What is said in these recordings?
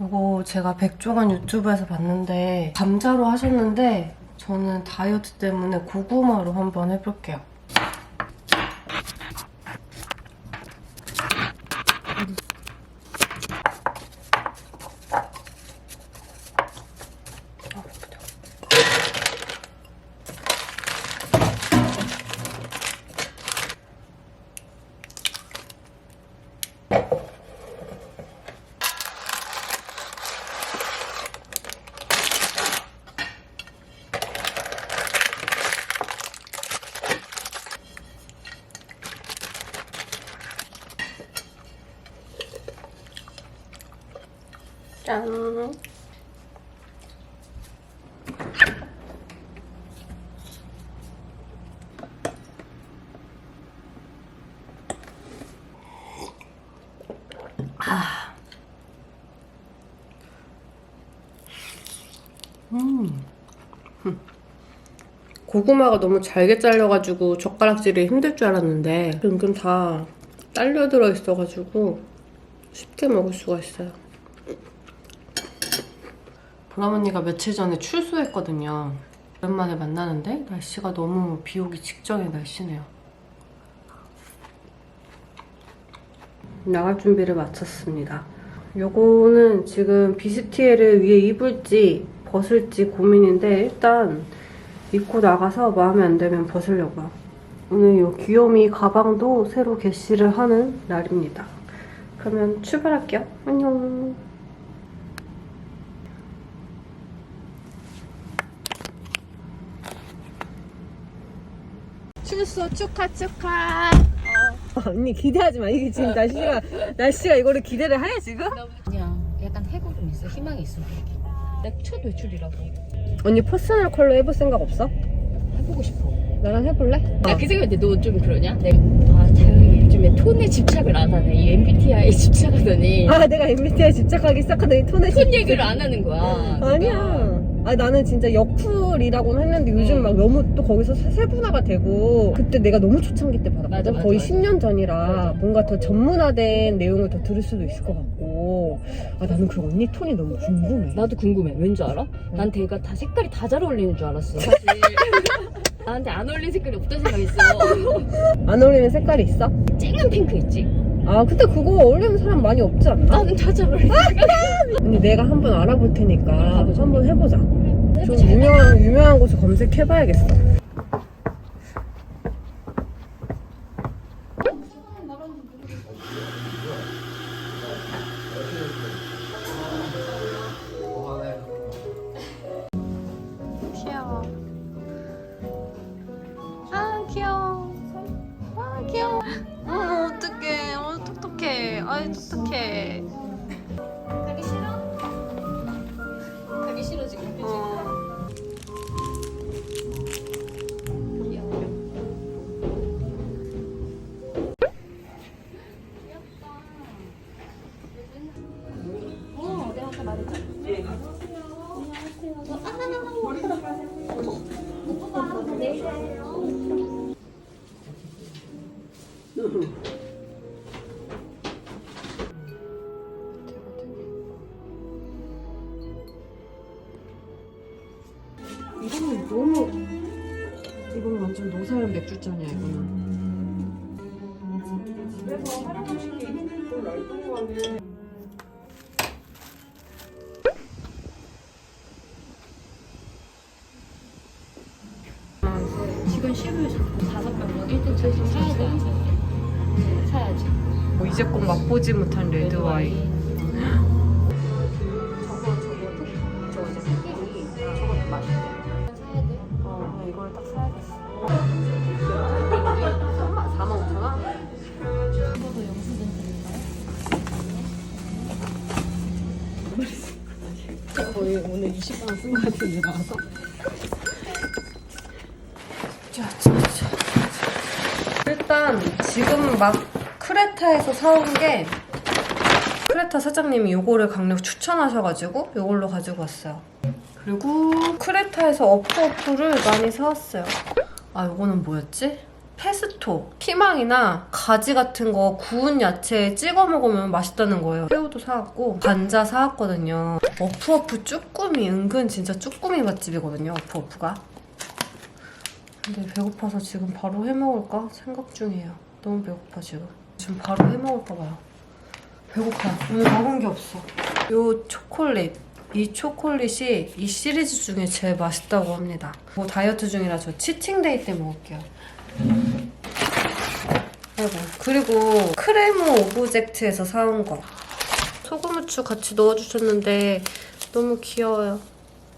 이거 제가 백종원 유튜브에서 봤는데 감자로 하셨는데 저는 다이어트 때문에 고구마로 한번 해볼게요. 짠. 아. 음. 고구마가 너무 잘게 잘려가지고 젓가락질이 힘들 줄 알았는데 은근 다 딸려 들어 있어가지고 쉽게 먹을 수가 있어요. 보람 언니가 며칠 전에 출소했거든요. 오랜만에 만나는데 날씨가 너무 비 오기 직전의 날씨네요. 나갈 준비를 마쳤습니다. 요거는 지금 비스티에를 위에 입을지 벗을지 고민인데 일단 입고 나가서 마음에 안 들면 벗으려고요. 오늘 요 귀요미 가방도 새로 개시를 하는 날입니다. 그러면 출발할게요. 안녕. 출소 축하 축하. 언니 기대하지 마. 이게 지금 날씨가 날씨가 이거를 기대를 해 지금? 그냥 약간 해고 좀 있어. 희망이 있어. 내첫 외출이라고. 언니 퍼스널 컬러 해볼 생각 없어? 해보고 싶어. 나랑 해볼래? 나 그 생각인데 너 좀 그러냐? 내가 아 다영이 요즘에 톤에 집착을 안 하네. 이 MBTI에 집착하더니 아 내가 MBTI 집착하기 시작하더니 톤에 톤 얘기를 안 하는 거야. 아니야. 아 나는 진짜 역풀이라고는 했는데 요즘 응. 막 너무 또 거기서 세- 세분화가 되고 그때 내가 너무 초창기 때 받았거든. 맞아, 맞아, 거의 맞아. 10년 전이라 맞아. 뭔가 더 전문화된 내용을 더 들을 수도 있을 것 같고 아 나는 그 언니 톤이 너무 궁금해. 나도 궁금해. 왠 줄 알아? 난 걔가 다 색깔이 다 잘 어울리는 줄 알았어. 사실. 나한테 안 어울리는 색깔이 없다 생각했어. 안 어울리는 색깔이 있어? 쨍한 핑크 있지? 아 근데 그거 어울리는 사람 많이 없지 않나? 나는 다 잘 어울리는 언니 내가 한번 알아볼 테니까 가보자. 한번 해보자. 좀. 유명한 유명한 곳을 검색해봐야겠어. 이 병 1등 차에서 사야? 사야지. 뭐 이제 꼭 맛보지 못한 레드 와인. 저거 돼. 어 이걸 딱 사야겠어. 3만 4만 5천 원? 저도 영수증 드립니다. 거의 오늘 20만 원쓴 것 같은데 나와서. 일단 막 크레타에서 사온 게 크레타 사장님이 요거를 강력 추천하셔가지고 요걸로 가지고 왔어요. 그리고 크레타에서 어프 어프를 많이 사왔어요. 아 요거는 뭐였지? 페스토, 피망이나 가지 같은 거 구운 야채에 찍어 먹으면 맛있다는 거예요. 새우도 사왔고 관자 사왔거든요. 어프어프 쭈꾸미 은근 진짜 쭈꾸미 맛집이거든요. 어프어프가. 근데 배고파서 지금 바로 해 먹을까 생각 중이에요. 너무 배고파 지금. 지금 바로 해 먹을까 봐요. 배고파. 오늘 먹은 게 없어. 요 초콜릿. 이 초콜릿이 이 시리즈 중에 제일 맛있다고 합니다. 뭐 다이어트 중이라 저 치팅데이 때 먹을게요. 아이고. 그리고 크레모 오브젝트에서 사온 거. 소금 후추 같이 넣어주셨는데 너무 귀여워요.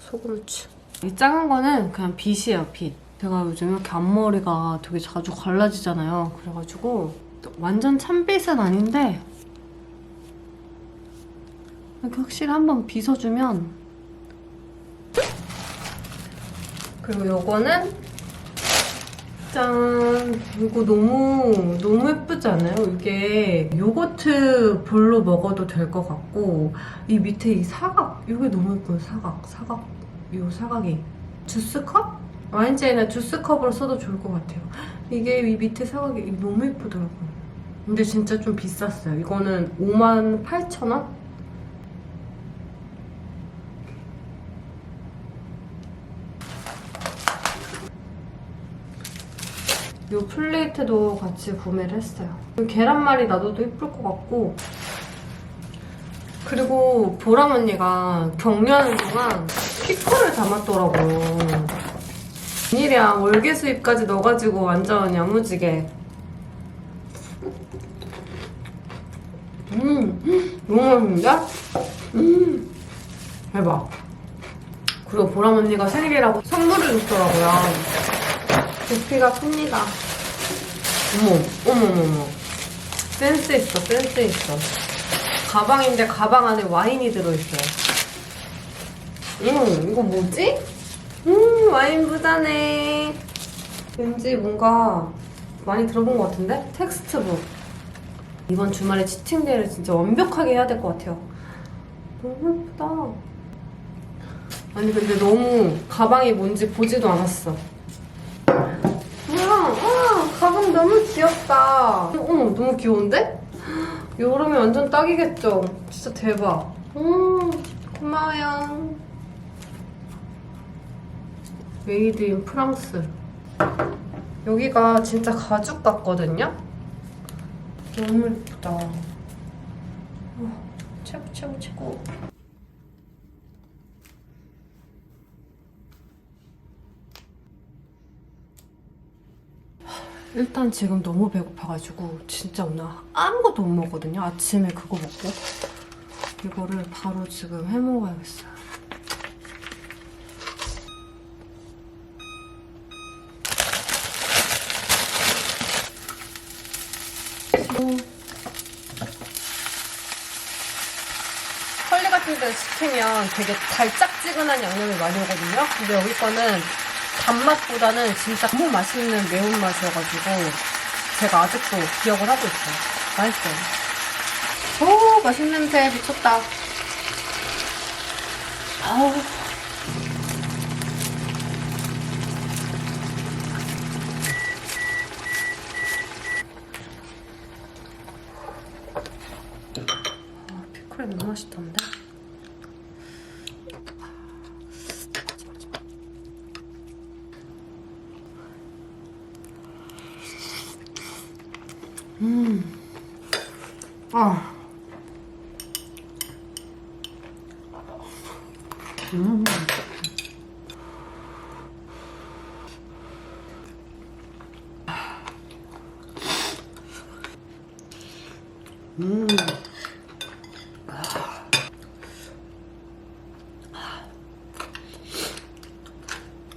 소금 후추. 이 작은 거는 그냥 빗이에요, 빗. 제가 요즘 이렇게 앞머리가 되게 자주 갈라지잖아요. 그래가지고 완전 참빗은 아닌데 이렇게 확실히 한번 빗어주면 그리고 요거는 짠 이거 너무 너무 예쁘지 않아요? 이게 요거트 볼로 먹어도 될 것 같고 이 밑에 이 사각 이게 너무 예뻐요 사각 사각 요 사각이 주스컵? 와인잔이나 주스컵으로 써도 좋을 것 같아요 이게 이 밑에 사각이 너무 예쁘더라고요 근데 진짜 좀 비쌌어요 이거는 5만 8천 원? 이 플레이트도 같이 구매를 했어요. 계란말이 놔둬도 예쁠 것 같고 그리고 보람 언니가 격려하는 동안 피커를 담았더라고요. 웬일이야 월계 수입까지 넣어가지고 완전 야무지게 음 너무 맛있는데? 음 대박 그리고 보람 언니가 생일이라고 선물을 줬더라고요 부피가 큽니다. 어머, 어머, 어머, 어머. 센스 있어, 센스 있어. 가방인데 가방 안에 와인이 들어있어요. 음, 이거 뭐지? 음, 와인 부자네. 왠지 뭔가 많이 들어본 것 같은데? 텍스트북. 이번 주말에 치팅데이를 진짜 완벽하게 해야 될 것 같아요. 너무 예쁘다. 아니, 근데 너무 가방이 뭔지 보지도 않았어. 뭐야? 와, 가방 너무 귀엽다. 어머, 너무 귀여운데? 여름에 완전 딱이겠죠? 진짜 대박. 음, 고마워요. 메이드 인 프랑스. 여기가 진짜 가죽 같거든요? 너무 예쁘다. 와, 최고, 최고, 최고. 일단 지금 너무 배고파가지고 진짜 오늘 아무것도 못 먹거든요. 아침에 그거 먹고 이거를 바로 지금 해 먹어야겠어요. 어. 컬리 같은 데 시키면 되게 달짝지근한 양념이 많이 오거든요. 근데 여기 거는 단맛보다는 진짜 너무 맛있는 매운맛이어가지고 제가 아직도 기억을 하고 있어요. 맛있어요. 오, 맛있는 냄새 미쳤다. 아우. 아, 피클이 너무 맛있던데? 아. 음. 음.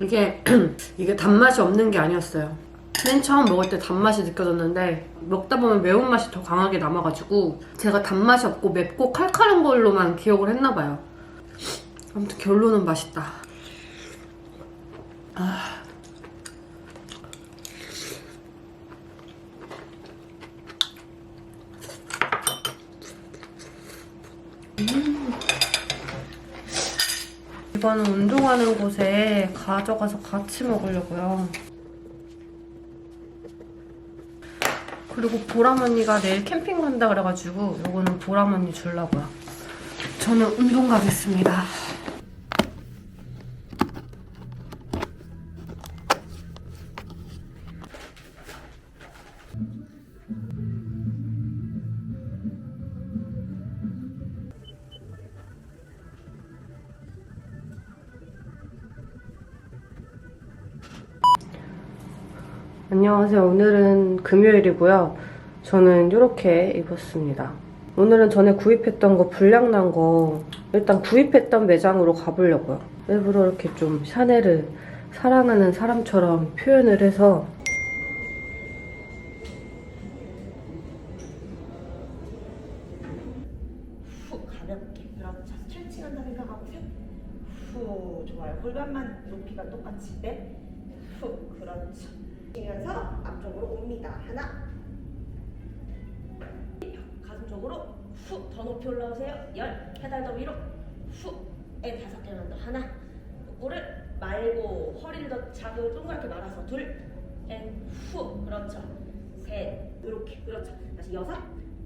이게 이게 단맛이 없는 게 아니었어요. 맨 처음 먹을 때 단맛이 느껴졌는데 먹다 보면 매운맛이 더 강하게 남아가지고 제가 단맛이 없고 맵고 칼칼한 걸로만 기억을 했나 봐요. 아무튼 결론은 맛있다. 아. 음. 이번은 운동하는 곳에 가져가서 같이 먹으려고요. 그리고 보람 언니가 내일 캠핑 간다 그래가지고 요거는 보람 언니 주려고요. 저는 운동 가겠습니다. 안녕하세요. 오늘은 금요일이고요. 저는 이렇게 입었습니다. 오늘은 전에 구입했던 거 불량 난 거 일단 구입했던 매장으로 가보려고요. 일부러 이렇게 좀 샤넬을 사랑하는 사람처럼 표현을 해서 후 가볍게 그렇죠 스트레칭 한다 생각하고 후 좋아요 골반만 높이가 똑같이 빼후 그렇죠 쉬면서 앞쪽으로 옵니다. 하나. 가슴 쪽으로 후. 더 높이 올라오세요. 열. 페달 더 위로 후에 다섯 개만 더 하나. 복부를 말고 허리를 더 자극을 동그랗게 말아서 둘 앤 후. 그렇죠. 셋. 이렇게. 그렇죠. 다시 여섯.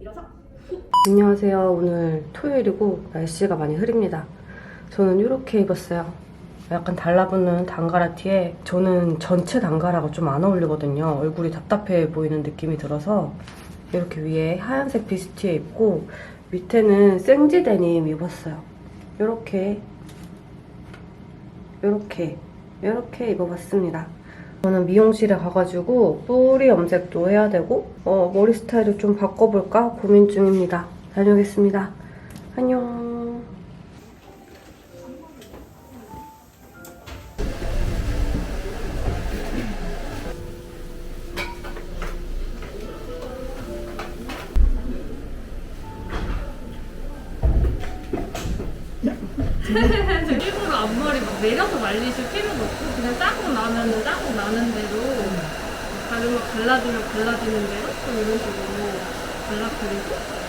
일어서 후. 안녕하세요. 오늘 토요일이고 날씨가 많이 흐립니다. 저는 이렇게 입었어요. 약간 달라붙는 단가라 티에 저는 전체 단가라가 좀안 어울리거든요. 얼굴이 답답해 보이는 느낌이 들어서 이렇게 위에 하얀색 비스티에 입고 밑에는 생지 데님 입었어요. 이렇게 이렇게 이렇게 입어봤습니다. 저는 미용실에 가가지고 뿌리 염색도 해야 되고 어, 머리 스타일을 좀 바꿔볼까 고민 중입니다. 다녀오겠습니다. 안녕. 갈라드리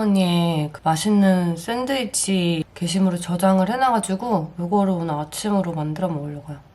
언니의 그 맛있는 샌드위치 게시물을 저장을 해놔가지고 이거를 오늘 아침으로 만들어 먹으려고요.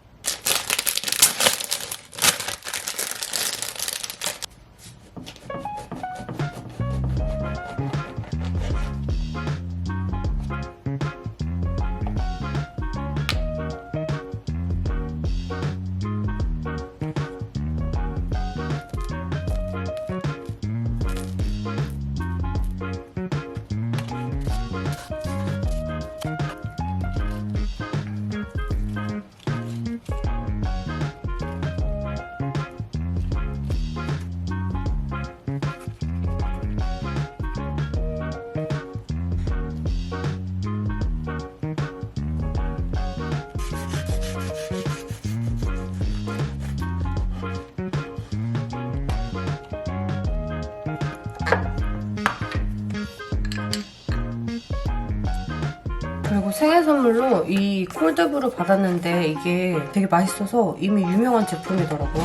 선물로 이 콜드브루 받았는데 이게 되게 맛있어서 이미 유명한 제품이더라고요.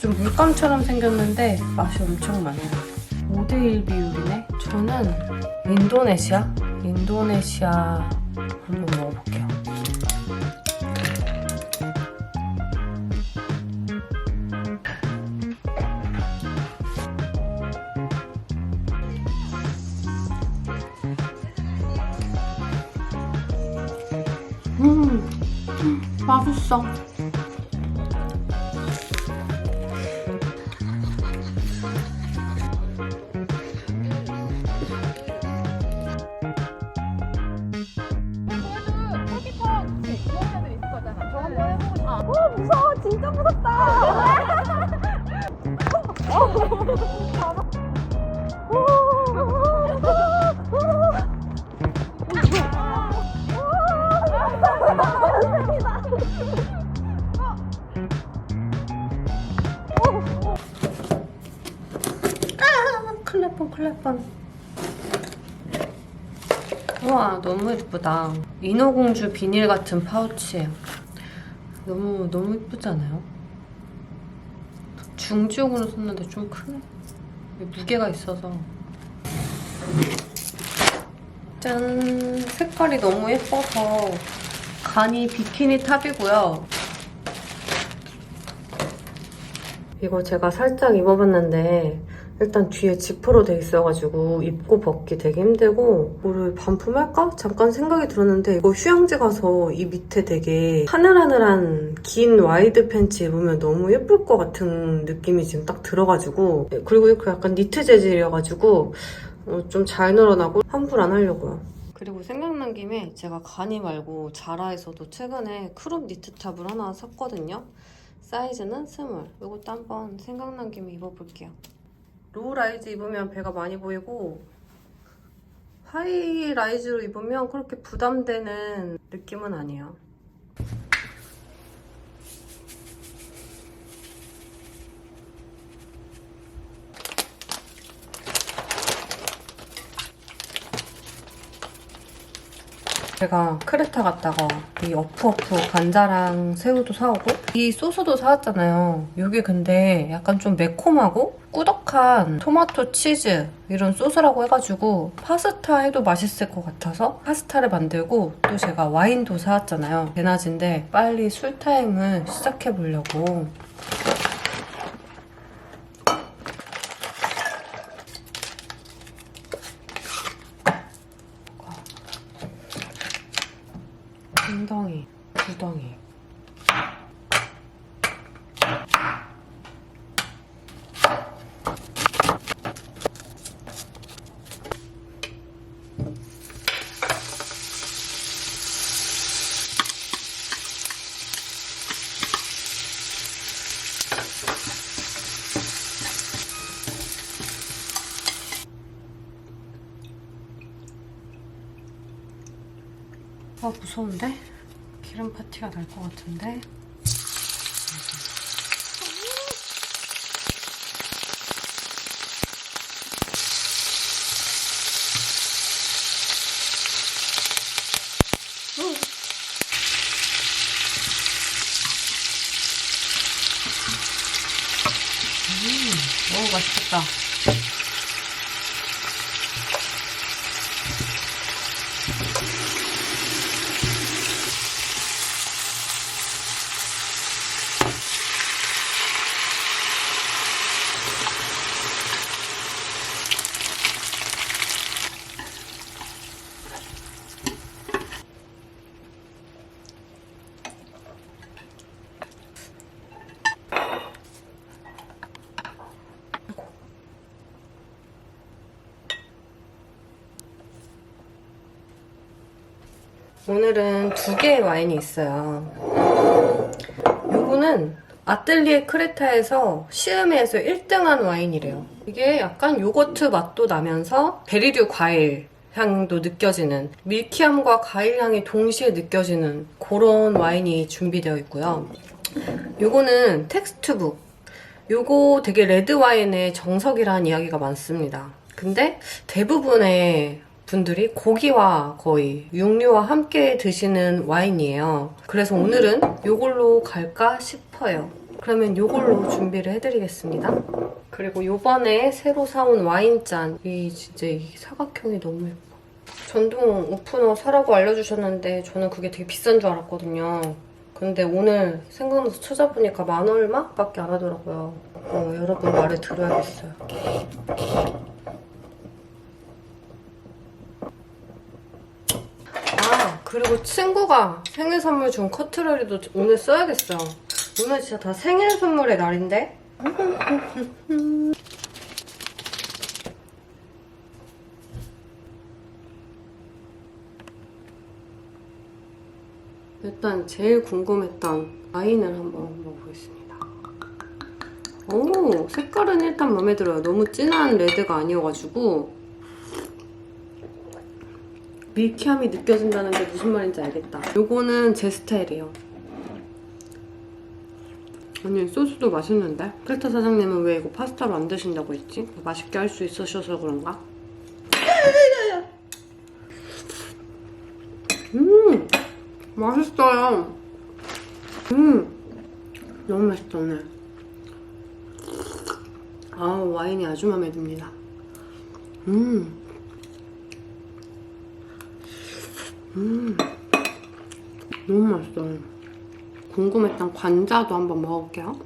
좀 물감처럼 생겼는데 맛이 엄청 많아요. 5대1 비율이네? 저는 인도네시아? 인도네시아 맛있어. 어, 진짜 무섭다. 어. 예쁜. 우와, 너무 예쁘다. 인어공주 비닐 같은 파우치예요. 너무, 너무 예쁘지 않아요? 중지용으로 썼는데 좀 크네. 무게가 있어서. 짠! 색깔이 너무 예뻐서 간이 비키니 탑이고요. 이거 제가 살짝 입어봤는데 일단 뒤에 지퍼로 돼 있어가지고 입고 벗기 되게 힘들고 이거를 반품할까? 잠깐 생각이 들었는데 이거 휴양지 가서 이 밑에 되게 하늘하늘한 긴 와이드 팬츠 입으면 너무 예쁠 것 같은 느낌이 지금 딱 들어가지고 그리고 이거 약간 니트 재질이어가지고 어, 좀잘 늘어나고 환불 안 하려고요. 그리고 생각난 김에 제가 가니 말고 자라에서도 최근에 크롭 니트 탑을 하나 샀거든요. 사이즈는 스몰. 이것도 한번 생각난 김에 입어볼게요. 로우 라이즈 입으면 배가 많이 보이고 하이 라이즈로 입으면 그렇게 부담되는 느낌은 아니에요. 제가 크레타 갔다가 이 어프어프 관자랑 새우도 사오고 이 소스도 사왔잖아요. 이게 근데 약간 좀 매콤하고 꾸덕한 토마토 치즈 이런 소스라고 해가지고 파스타 해도 맛있을 것 같아서 파스타를 만들고 또 제가 와인도 사왔잖아요. 대낮인데 빨리 술 타임을 시작해보려고 한 덩이, 두 덩이. 아 무서운데? 기름 파티가 날 것 같은데? 음, 너무 맛있겠다. 오늘은 두 개의 와인이 있어요. 요거는 아틀리에 크레타에서 시음에서 1등한 와인이래요. 이게 약간 요거트 맛도 나면서 베리류 과일 향도 느껴지는 밀키함과 과일 향이 동시에 느껴지는 그런 와인이 준비되어 있고요. 요거는 텍스트북. 요거 되게 레드 와인의 정석이라는 이야기가 많습니다. 근데 대부분의 분들이 고기와 거의 육류와 함께 드시는 와인이에요. 그래서 오늘은 요걸로 갈까 싶어요. 그러면 요걸로 준비를 해드리겠습니다. 그리고 요번에 새로 사온 와인잔. 이 진짜 이 사각형이 너무 예뻐. 전동 오프너 사라고 알려주셨는데 저는 그게 되게 비싼 줄 알았거든요. 근데 오늘 생각나서 찾아보니까 만 얼마밖에 안 하더라고요. 어, 여러분 말을 들어야겠어요. 아 그리고 친구가 생일 선물 준 커트러리도 오늘 써야겠어요. 오늘 진짜 다 생일 선물의 날인데? 일단 제일 궁금했던 와인을 한번 먹어보겠습니다. 오 색깔은 일단 마음에 들어요. 너무 진한 레드가 아니어가지고 밀키함이 느껴진다는 게 무슨 말인지 알겠다. 요거는 제 스타일이에요. 아니 소스도 맛있는데? 크레타 사장님은 왜 이거 파스타로 안 드신다고 했지? 맛있게 할 수 있으셔서 그런가? 음! 맛있어요. 음! 너무 맛있다 오늘. 아우 와인이 아주 마음에 듭니다. 음! 음, 너무 맛있어요. 궁금했던 관자도 한번 먹어볼게요.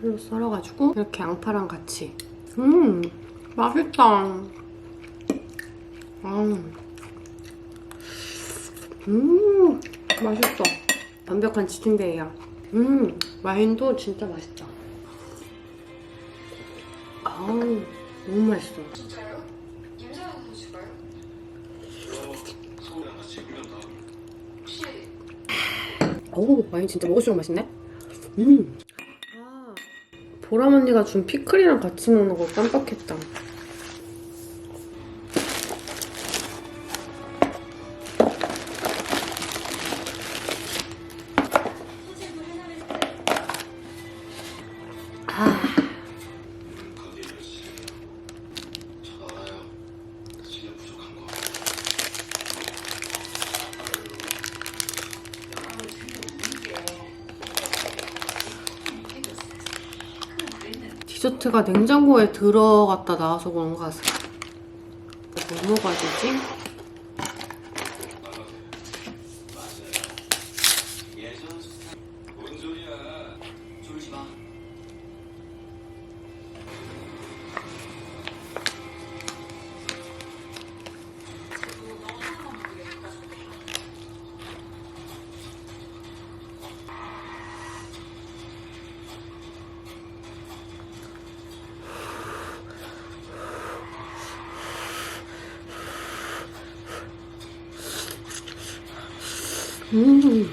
칼로 썰어가지고 이렇게 양파랑 같이. 음, 맛있다. 아. 음, 맛있어. 완벽한 치팅데이야. 음, 와인도 진짜 맛있다. 아우, 너무 맛있어. 진짜요? 임자영 선수가요? 혹시 어우, 와인 진짜 먹을수록 맛있네? 음. 아, 보람 언니가 준 피클이랑 같이 먹는 거 깜빡했다. 디저트가 냉장고에 들어갔다 나와서 그런 거 같아. 뭐 먹어야 되지? 음,